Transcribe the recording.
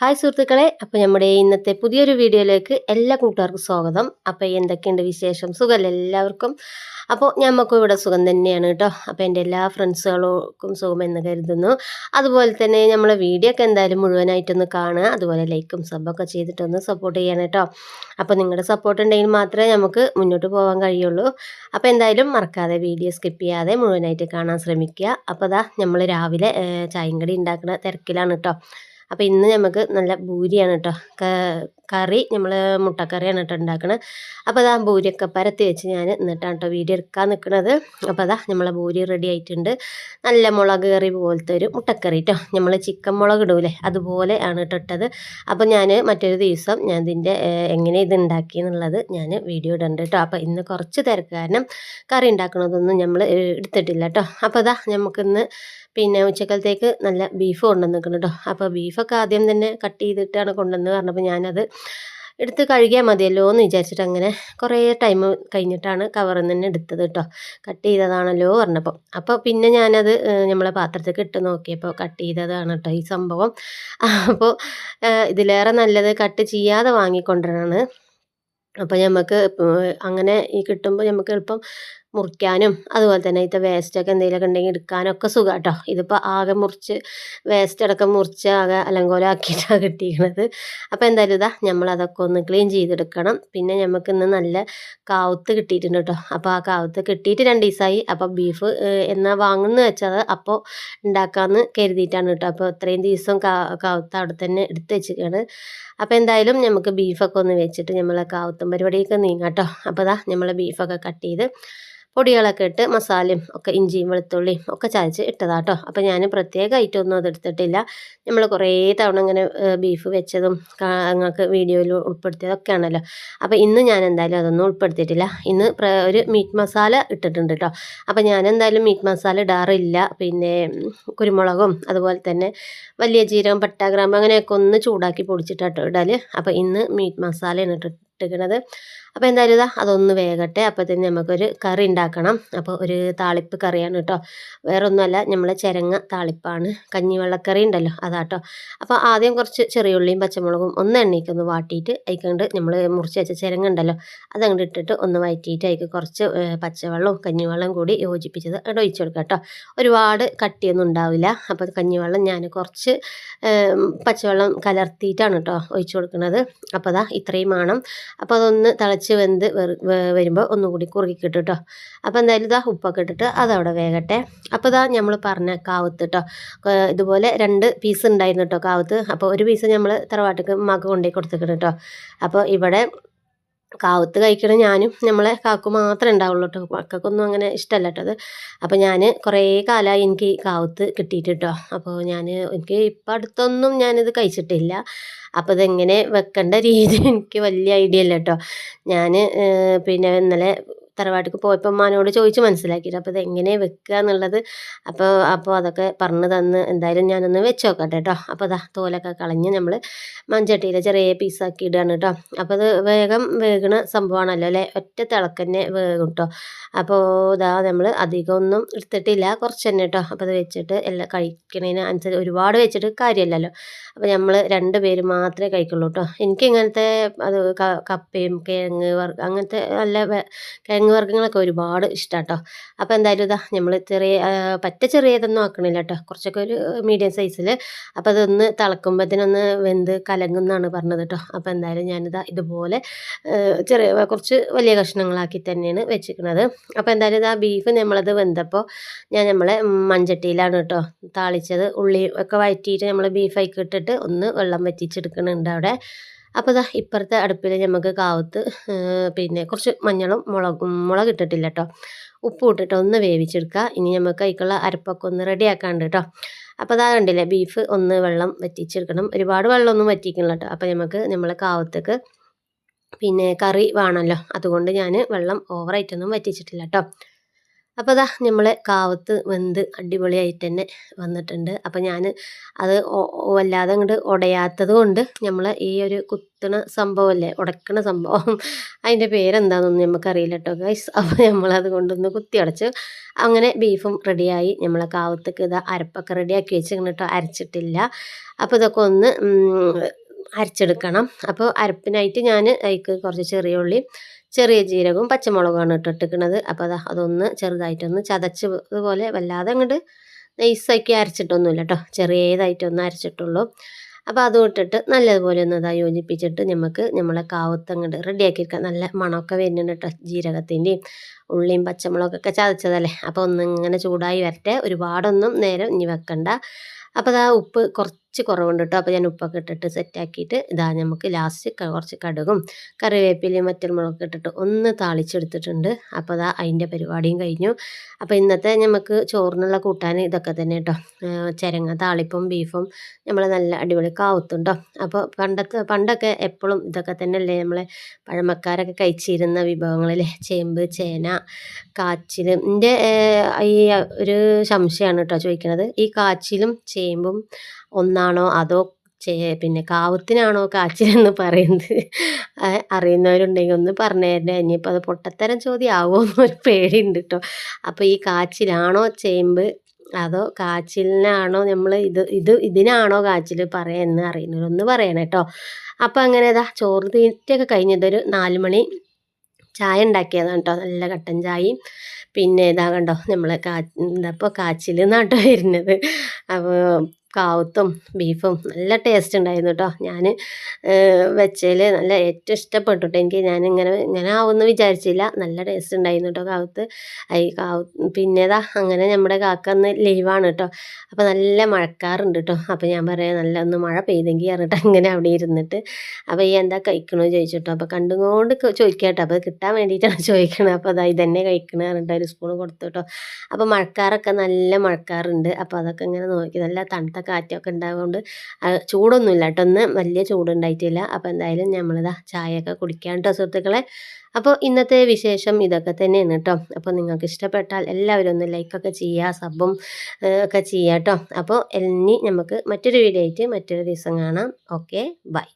Hi സുഹൃത്തുക്കളെ അപ്പോൾ നമ്മുടെ ഇന്നത്തെ പുതിയൊരു വീഡിയോയിലേക്ക് എല്ലാ കൂട്ടുകാർക്കും സ്വാഗതം. അപ്പോൾ എന്തൊക്കെയുണ്ട് വിശേഷം? സുഖമല്ല എല്ലാവർക്കും? അപ്പോൾ ഞമ്മക്കും ഇവിടെ സുഖം തന്നെയാണ് കേട്ടോ. അപ്പോൾ എന്റെ എല്ലാ ഫ്രണ്ട്സുകൾക്കും സുഖമെന്ന് കരുതുന്നു. അതുപോലെ തന്നെ നമ്മളെ വീഡിയോ ഒക്കെ എന്തായാലും മുഴുവനായിട്ടൊന്ന് കാണുക. അതുപോലെ ലൈക്കും സബൊക്കെ ചെയ്തിട്ടൊന്ന് സപ്പോർട്ട് ചെയ്യണം കേട്ടോ. അപ്പോൾ നിങ്ങളുടെ സപ്പോർട്ട് ഉണ്ടെങ്കിൽ മാത്രമേ നമുക്ക് മുന്നോട്ട് പോകാൻ കഴിയുള്ളൂ. അപ്പോൾ എന്തായാലും മറക്കാതെ വീഡിയോ സ്കിപ്പ് ചെയ്യാതെ മുഴുവനായിട്ട് കാണാൻ ശ്രമിക്കുക. അപ്പോൾ അതാ നമ്മൾ രാവിലെ ചായങ്കടി കടി ഉണ്ടാക്കുന്ന തിരക്കിലാണ് കേട്ടോ. അപ്പോൾ ഇന്ന് നമുക്ക് നല്ല ഭൂരിയാണ് കേട്ടോ കറി നമ്മൾ മുട്ടക്കറിയാണ് കേട്ടോ ഉണ്ടാക്കുന്നത് അപ്പോൾ അതാ ഭൂരിയൊക്കെ പരത്തി വെച്ച് ഞാൻ എന്നിട്ടാണ് കേട്ടോ വീഡിയോ എടുക്കാൻ നിൽക്കുന്നത് അപ്പോൾ അതാ നമ്മളെ ഭൂരി റെഡി ആയിട്ടുണ്ട്. നല്ല മുളക് കറി പോലത്തെ ഒരു മുട്ടക്കറി കേട്ടോ നമ്മൾ ചിക്കൻ മുളക് ഇടൂലേ അതുപോലെ ആണ് കേട്ടോ ഇട്ടത്. അപ്പോൾ ഞാൻ മറ്റൊരു ദിവസം ഞാൻ ഇതിന്റെ എങ്ങനെ ഇത് ഉണ്ടാക്കി എന്നുള്ളത് ഞാൻ വീഡിയോ ഇടുന്നുണ്ട് കേട്ടോ അപ്പോൾ ഇന്ന് കുറച്ച് തിരക്ക് കാരണം കറി ഉണ്ടാക്കണതൊന്നും നമ്മൾ എടുത്തിട്ടില്ല കേട്ടോ അപ്പോൾ അതാ നമുക്കിന്ന് പിന്നെ ഉച്ചക്കലത്തേക്ക് നല്ല ബീഫ് കൊണ്ടുവന്നിരിക്കണം കേട്ടോ. അപ്പോൾ ബീഫൊക്കെ ആദ്യം തന്നെ കട്ട് ചെയ്തിട്ടാണ് കൊണ്ടുവന്ന് പറഞ്ഞപ്പോൾ ഞാനത് എടുത്ത് കഴുകിയാൽ മതിയല്ലോ എന്ന് വിചാരിച്ചിട്ട് അങ്ങനെ കുറേ ടൈം കഴിഞ്ഞിട്ടാണ് കവറിൽ നിന്ന് എടുത്തത് കേട്ടോ. കട്ട് ചെയ്തതാണല്ലോ പറഞ്ഞപ്പോൾ. അപ്പോൾ പിന്നെ ഞാനത് നമ്മളെ പാത്രത്തിൽ ഇട്ട് നോക്കിയപ്പോൾ കട്ട് ചെയ്തതാണ് കേട്ടോ ഈ സംഭവം. അപ്പോൾ ഇതിലേറെ നല്ലത് കട്ട് ചെയ്യാതെ വാങ്ങിക്കൊണ്ടാണ് അപ്പോൾ നമുക്ക് അങ്ങനെ ഈ കിട്ടുമ്പോൾ നമുക്ക് എളുപ്പം മുറിക്കാനും അതുപോലെ തന്നെ ഇതിന്റെ വേസ്റ്റൊക്കെ എന്തെങ്കിലുമൊക്കെ ഉണ്ടെങ്കിൽ എടുക്കാനൊക്കെ സുഖം കേട്ടോ ഇതിപ്പോൾ ആകെ മുറിച്ച് വേസ്റ്റ് അടക്കം മുറിച്ച് ആകെ അലങ്കോലമാക്കിയിട്ടാണ് കിട്ടിയിരിക്കുന്നത് അപ്പോൾ എന്തായാലും ഇതാ നമ്മളതൊക്കെ ഒന്ന് ക്ലീൻ ചെയ്തെടുക്കണം. പിന്നെ നമുക്ക് ഇന്ന് നല്ല കാവത്ത് കിട്ടിയിട്ടുണ്ട് കേട്ടോ. അപ്പോൾ ആ കാവത്ത് കിട്ടിയിട്ട് രണ്ട് ദിവസമായി അപ്പോൾ ബീഫ് എന്നാ വാങ്ങുന്ന വെച്ചത് അപ്പോൾ ഉണ്ടാക്കാമെന്ന് കരുതിയിട്ടാണ് കേട്ടോ. അപ്പോൾ ഇത്രയും ദിവസം കാവത്ത് അവിടെ തന്നെ എടുത്ത് വെച്ചിരിക്കുകയാണ്. അപ്പോൾ എന്തായാലും നമുക്ക് ബീഫൊക്കെ ഒന്ന് വെച്ചിട്ട് നമ്മളെ കാവത്തും പരിപാടിയൊക്കെ നീങ്ങാം കേട്ടോ. അപ്പോൾ ഇതാ നമ്മളെ ബീഫൊക്കെ കട്ട് ചെയ്ത് പൊടികളൊക്കെ ഇട്ട് മസാലയും ഒക്കെ ഇഞ്ചിയും വെളുത്തുള്ളിയും ഒക്കെ ചതച്ച് ഇട്ടതാട്ടോ. അപ്പോൾ ഞാൻ പ്രത്യേക ഐറ്റം ഒന്നും അതെടുത്തിട്ടില്ല നമ്മൾ കുറേ തവണ ഇങ്ങനെ ബീഫ് വെച്ചതും നിങ്ങൾക്ക് വീഡിയോയിൽ ഉൾപ്പെടുത്തിയതൊക്കെ ആണല്ലോ അപ്പോൾ ഇന്ന് ഞാൻ എന്തായാലും അതൊന്നും ഉൾപ്പെടുത്തിയിട്ടില്ല. ഇന്ന് ഒരു മീറ്റ് മസാല ഇട്ടിട്ടുണ്ട് കേട്ടോ അപ്പോൾ ഞാൻ എന്തായാലും മീറ്റ് മസാല ഇടാറില്ല. പിന്നെ കുരുമുളകും അതുപോലെ തന്നെ വലിയ ജീരകം പട്ടാഗ്രാമ്പ് അങ്ങനെയൊക്കെ ഒന്ന് ചൂടാക്കി പൊടിച്ചിട്ടാട്ടോ ഇടാൽ അപ്പോൾ ഇന്ന് മീറ്റ് മസാലയാണ് ഇട്ടിരിക്കുന്നത് അപ്പോൾ എന്തായാലും ഇതാ അതൊന്ന് വേകട്ടെ. അപ്പോഴത്തേന് നമുക്കൊരു കറി ഉണ്ടാക്കണം അപ്പോൾ ഒരു താളിപ്പ് കറിയാണ് കേട്ടോ വേറെ ഒന്നുമല്ല നമ്മളെ ചിരങ്ങ താളിപ്പാണ്. കഞ്ഞിവെള്ളക്കറി ഉണ്ടല്ലോ അതാ അതാട്ടോ. അപ്പോൾ ആദ്യം കുറച്ച് ചെറിയ ഉള്ളിയും പച്ചമുളകും ഒന്ന് എണ്ണയ്ക്കൊന്ന് വാട്ടിയിട്ട് അതിക്കണ്ട് നമ്മൾ മുറിച്ച് വെച്ച ചിരങ്ങ ഉണ്ടല്ലോ അതങ്ങോട്ട് ഇട്ടിട്ട് ഒന്ന് വയറ്റിയിട്ട് അതിക്ക് കുറച്ച് പച്ചവെള്ളവും കഞ്ഞിവെള്ളം കൂടി യോജിപ്പിച്ചത് അവിടെ ഒഴിച്ചു കൊടുക്കാം കേട്ടോ ഒരുപാട് കട്ടിയൊന്നും ഉണ്ടാവില്ല. അപ്പോൾ കഞ്ഞിവെള്ളം ഞാൻ കുറച്ച് പച്ചവെള്ളം കലർത്തിയിട്ടാണ് കേട്ടോ ഒഴിച്ചു കൊടുക്കുന്നത് അപ്പോൾ അതാ ഇത്രയും വേണം. അപ്പോൾ അതൊന്ന് തിളച്ച് വെന്ത് വരുമ്പോൾ ഒന്നുകൂടി കുറുകി കേട്ടോ അപ്പോൾ എന്തായാലും ഇതാ ഉപ്പൊക്കെ ഇട്ടിട്ട് അതവിടെ വേകട്ടെ. അപ്പോൾ ഇതാ നമ്മൾ പറഞ്ഞ കാവത്ത് കേട്ടോ ഇതുപോലെ രണ്ട് പീസ് ഉണ്ടായിരുന്നു കേട്ടോ കാവത്ത്. അപ്പോൾ ഒരു പീസ് നമ്മൾ തറവാട്ടിക്ക് ഉമ്മാക്ക് കൊണ്ടുപോയി കൊടുത്തിട്ടുണ്ട് കേട്ടോ അപ്പോൾ ഇവിടെ കാവത്ത് കഴിക്കണ ഞാനും നമ്മളെ കാക്കു മാത്രമേ ഉണ്ടാവുള്ളൂ കേട്ടോ. മക്കൾക്കൊന്നും അങ്ങനെ ഇഷ്ടമല്ല കേട്ടോ അത്. അപ്പോൾ ഞാൻ കുറേ കാലമായി എനിക്ക് കാവത്ത് കിട്ടിയിട്ട് കേട്ടോ അപ്പോൾ ഞാൻ എനിക്ക് ഇപ്പം അടുത്തൊന്നും ഞാനിത് കഴിച്ചിട്ടില്ല. അപ്പോൾ ഇതെങ്ങനെ വെക്കേണ്ട രീതി എനിക്ക് വലിയ ഐഡിയ ഇല്ല കേട്ടോ. ഞാൻ പിന്നെ ഇന്നലെ തറവാട്ടിക്ക് പോയപ്പോൾ ഉമ്മാനോട് ചോദിച്ച് മനസ്സിലാക്കിയിട്ട് അപ്പോൾ ഇതെങ്ങനെ വെക്കുക എന്നുള്ളത് അപ്പോൾ അപ്പോൾ അതൊക്കെ പറഞ്ഞു തന്ന് എന്തായാലും ഞാനൊന്ന് വെച്ച് നോക്കട്ടെ കേട്ടോ അപ്പോൾ അതാ തോലൊക്കെ കളഞ്ഞ് നമ്മൾ മഞ്ചട്ടിയിൽ ചെറിയ പീസാക്കി ഇടുകയാണ് കേട്ടോ അപ്പോൾ അത് വേഗം വേഗണ സംഭവമാണല്ലോ അല്ലേ? ഒറ്റ തിളക്കന്നെ വേഗം കേട്ടോ അപ്പോൾ ഇതാ നമ്മൾ അധികം ഒന്നും എടുത്തിട്ടില്ല. കുറച്ച് തന്നെ കേട്ടോ അപ്പോൾ അത് വെച്ചിട്ട് എല്ലാം കഴിക്കണതിന് അനുസരിച്ച് ഒരുപാട് വെച്ചിട്ട് കാര്യമല്ലല്ലോ അപ്പോൾ നമ്മൾ രണ്ട് പേര് മാത്രമേ കഴിക്കുള്ളൂ കേട്ടോ എനിക്ക് ഇങ്ങനത്തെ അത് കപ്പയും കിഴങ്ങ് അങ്ങനത്തെ നല്ല കിഴങ്ങ് വർഗങ്ങളൊക്കെ ഒരുപാട് ഇഷ്ടമാണ് കേട്ടോ അപ്പോൾ എന്തായാലും ഇതാ നമ്മൾ ചെറിയ പറ്റ ചെറിയതൊന്നും ആക്കണില്ല കേട്ടോ കുറച്ചൊക്കെ ഒരു മീഡിയം സൈസിൽ അപ്പോൾ അതൊന്ന് തിളക്കുമ്പോഴത്തേനൊന്ന് വെന്ത് കലങ്ങുന്നാണ് പറഞ്ഞത് കേട്ടോ അപ്പോൾ എന്തായാലും ഞാനിതാ ഇതുപോലെ ചെറിയ കുറച്ച് വലിയ കഷ്ണങ്ങളാക്കി തന്നെയാണ് വെച്ചിരിക്കുന്നത് അപ്പോൾ എന്തായാലും ഇതാ ബീഫ് നമ്മളത് വെന്തപ്പോൾ ഞാൻ നമ്മളെ മൺചട്ടിയിലാണ് കേട്ടോ താളിച്ചത്. ഉള്ളി ഒക്കെ വഴറ്റിയിട്ട് നമ്മൾ ബീഫ് ആയിക്കിട്ടിട്ട് ഇട്ടിട്ട് ഒന്ന് വെള്ളം വറ്റിച്ചെടുക്കുന്നുണ്ട് അവിടെ. അപ്പോൾ ഇതാ ഇപ്പുറത്തെ അടുപ്പിൽ നമുക്ക് കാവത്ത് പിന്നെ കുറച്ച് മഞ്ഞളും മുളകും മുളക് ഇട്ടിട്ടില്ല കേട്ടോ ഉപ്പ് ഇട്ടിട്ട് ഒന്ന് വേവിച്ചെടുക്കുക ഇനി നമുക്ക് അതിക്കുള്ള അരപ്പൊക്കെ ഒന്ന് റെഡിയാക്കാണ്ട് കേട്ടോ അപ്പോൾ അതാ കണ്ടില്ലേ ബീഫ് ഒന്ന് വെള്ളം വറ്റിച്ചെടുക്കണം. ഒരുപാട് വെള്ളമൊന്നും വറ്റിക്കണില്ല കേട്ടോ അപ്പോൾ നമുക്ക് നമ്മളെ കാവത്തേക്ക് പിന്നെ കറി വേണമല്ലോ അതുകൊണ്ട് ഞാൻ വെള്ളം ഓവറായിട്ടൊന്നും വറ്റിച്ചിട്ടില്ല കേട്ടോ അപ്പോൾ അതാ നമ്മളെ കാവത്ത് വെന്ത് അടിപൊളിയായിട്ട് തന്നെ വന്നിട്ടുണ്ട്. അപ്പോൾ ഞാൻ അത് വല്ലാതെ അങ്ങോട്ട് ഉടയാത്തത് കൊണ്ട് നമ്മൾ ഈ ഒരു കുത്തണ സംഭവമല്ലേ ഉടക്കണ സംഭവം അതിന്റെ പേരെന്താണെന്നൊന്നും നമുക്കറിയില്ല കേട്ടോ ഗൈസ് അപ്പോൾ നമ്മളത് കൊണ്ടൊന്ന് കുത്തി അടച്ച് അങ്ങനെ ബീഫും റെഡിയായി. നമ്മളെ കാവത്തേക്ക് ഇതാ അരപ്പൊക്കെ റെഡിയാക്കി വെച്ചിങ്ങനെ കേട്ടോ അരച്ചിട്ടില്ല. അപ്പോൾ ഇതൊക്കെ ഒന്ന് അരച്ചെടുക്കണം. അപ്പോൾ അരപ്പിനായിട്ട് ഞാൻ അതിക്ക് കുറച്ച് ചെറിയ ഉള്ളി ചെറിയ ജീരകവും പച്ചമുളകുമാണ് ഇട്ടിട്ടിരിക്കുന്നത്. അപ്പോൾ അത് അതൊന്ന് ചെറുതായിട്ടൊന്ന് ചതച്ച് ഇതുപോലെ വല്ലാതെ അങ്ങോട്ട് നൈസാക്കി അരച്ചിട്ടൊന്നുമില്ല കേട്ടോ ചെറിയതായിട്ടൊന്ന് അരച്ചിട്ടുള്ളൂ. അപ്പോൾ അതും ഇട്ടിട്ട് നല്ലതുപോലെ ഒന്ന് ഇതാ യോജിപ്പിച്ചിട്ട് നമുക്ക് നമ്മളെ കാവത്ത് അങ്ങോട്ട് റെഡിയാക്കിയിരിക്കാം നല്ല മണമൊക്കെ വരുന്നുണ്ട് കേട്ടോ ജീരകത്തിന്റെയും ഉള്ളിയും പച്ചമുളകൊക്കെ ചതച്ചതല്ലേ? അപ്പോൾ ഒന്നിങ്ങനെ ചൂടായി വരട്ടെ. ഒരുപാടൊന്നും നേരം ഇനി വെക്കണ്ട. അപ്പോൾ അതാ ഉപ്പ് കുറച്ച് കുറവുണ്ട് കേട്ടോ അപ്പോൾ ഞാൻ ഉപ്പൊക്കെ ഇട്ടിട്ട് സെറ്റാക്കിയിട്ട് ഇതാ നമുക്ക് ലാസ്റ്റ് കുറച്ച് കടുകും കറിവേപ്പിലയും മറ്റൽമുളകൊക്കെ ഇട്ടിട്ട് ഒന്ന് താളിച്ചെടുത്തിട്ടുണ്ട്. അപ്പോൾ അതാ അതിന്റെ പരിപാടിയും കഴിഞ്ഞു. അപ്പോൾ ഇന്നത്തെ നമുക്ക് ചോറിനുള്ള കൂട്ടാൻ ഇതൊക്കെ തന്നെ കേട്ടോ ചിരങ്ങ താളിപ്പും ബീഫും നമ്മൾ നല്ല അടിപൊളി കാവത്തുണ്ടോ അപ്പോൾ പണ്ടത്തെ പണ്ടൊക്കെ എപ്പോഴും ഇതൊക്കെ തന്നെയല്ലേ നമ്മളെ പഴമക്കാരൊക്കെ കഴിച്ചിരുന്ന വിഭവങ്ങളിലെ. ചേമ്പ് ചേന കാച്ചിൽ എന്റെ ഈ ഒരു സംശയമാണ് കേട്ടോ ചോദിക്കുന്നത് ഈ കാച്ചിലും ചേമ്പും ഒന്നാണോ അതോ പിന്നെ കാവത്തിനാണോ കാച്ചിലെന്ന് പറയുന്നത്. അറിയുന്നവരുണ്ടെങ്കിൽ ഒന്ന് പറഞ്ഞു തരണേ ഇനിയിപ്പോൾ അത് പൊട്ടത്തരം ചോദ്യം ആവുമോ എന്നൊരു പേടിയുണ്ട് കേട്ടോ. അപ്പോൾ ഈ കാച്ചിലാണോ ചേമ്പ്? അതോ കാച്ചിലിനാണോ നമ്മൾ ഇത് ഇത് ഇതിനാണോ കാച്ചിൽ പറയാമെന്ന് അറിയുന്നത് ഒന്ന് പറയണം കേട്ടോ. അപ്പോൾ അങ്ങനെ ഇതാ ചോറ് തീറ്റയൊക്കെ കഴിഞ്ഞതൊരു നാല് മണി ചായ ഉണ്ടാക്കിയതാണ് കേട്ടോ. നല്ല കട്ടൻ ചായയും പിന്നെ ഇതാ കണ്ടോ നമ്മൾ കാ ഇപ്പോൾ കാച്ചിൽ നാട്ടോ വരുന്നത്. അപ്പോൾ കാവത്തും ബീഫും നല്ല ടേസ്റ്റ് ഉണ്ടായിരുന്നു കേട്ടോ ഞാൻ വെച്ചതിൽ നല്ല ഏറ്റവും ഇഷ്ടപ്പെട്ടു കേട്ടോ എനിക്ക് ഞാനിങ്ങനെ ഇങ്ങനെ ആവുമെന്ന് വിചാരിച്ചില്ല. നല്ല ടേസ്റ്റ് ഉണ്ടായിരുന്നു കേട്ടോ കാവത്ത്. ഐ കാവ് പിന്നേതാ അങ്ങനെ നമ്മുടെ കാക്ക അന്ന് ലീവാണ് കേട്ടോ അപ്പോൾ നല്ല മഴക്കാറുണ്ട് കേട്ടോ അപ്പോൾ ഞാൻ പറയാം നല്ല ഒന്ന് മഴ പെയ്തെങ്കിൽ പറഞ്ഞിട്ട് അങ്ങനെ അവിടെ ഇരുന്നിട്ട് അപ്പോൾ ഈ എന്താ കഴിക്കണോ? ചോദിച്ചിട്ടോ അപ്പോൾ കണ്ടുകൊണ്ട് ചോദിക്കാം അപ്പോൾ കിട്ടാൻ വേണ്ടിയിട്ടാണ് ചോദിക്കണത് അപ്പോൾ അതാ ഇതന്നെ കഴിക്കണ പറഞ്ഞിട്ട് ഒരു സ്പൂൺ കൊടുത്തു കേട്ടോ അപ്പോൾ മഴക്കാറൊക്കെ നല്ല മഴക്കാറുണ്ട്. അപ്പോൾ അതൊക്കെ ഇങ്ങനെ നോക്കി നല്ല തണുത്ത കാറ്റൊക്കെ ഉണ്ടായതുകൊണ്ട് ചൂടൊന്നുമില്ല കേട്ടോ ഒന്ന് വലിയ ചൂടുണ്ടായിട്ടില്ല. അപ്പോൾ എന്തായാലും നമ്മളിതാ ചായയൊക്കെ കുടിക്കാൻ കേട്ടോ സുഹൃത്തുക്കളെ. അപ്പോൾ ഇന്നത്തെ വിശേഷം ഇതൊക്കെ തന്നെയാണ് കേട്ടോ അപ്പോൾ നിങ്ങൾക്ക് ഇഷ്ടപ്പെട്ടാൽ എല്ലാവരും ഒന്ന് ലൈക്കൊക്കെ ചെയ്യുക സബും ഒക്കെ ചെയ്യുക കേട്ടോ അപ്പോൾ ഇനി നമുക്ക് മറ്റൊരു വീഡിയോ ആയിട്ട് മറ്റൊരു ദിവസം കാണാം. Okay bye.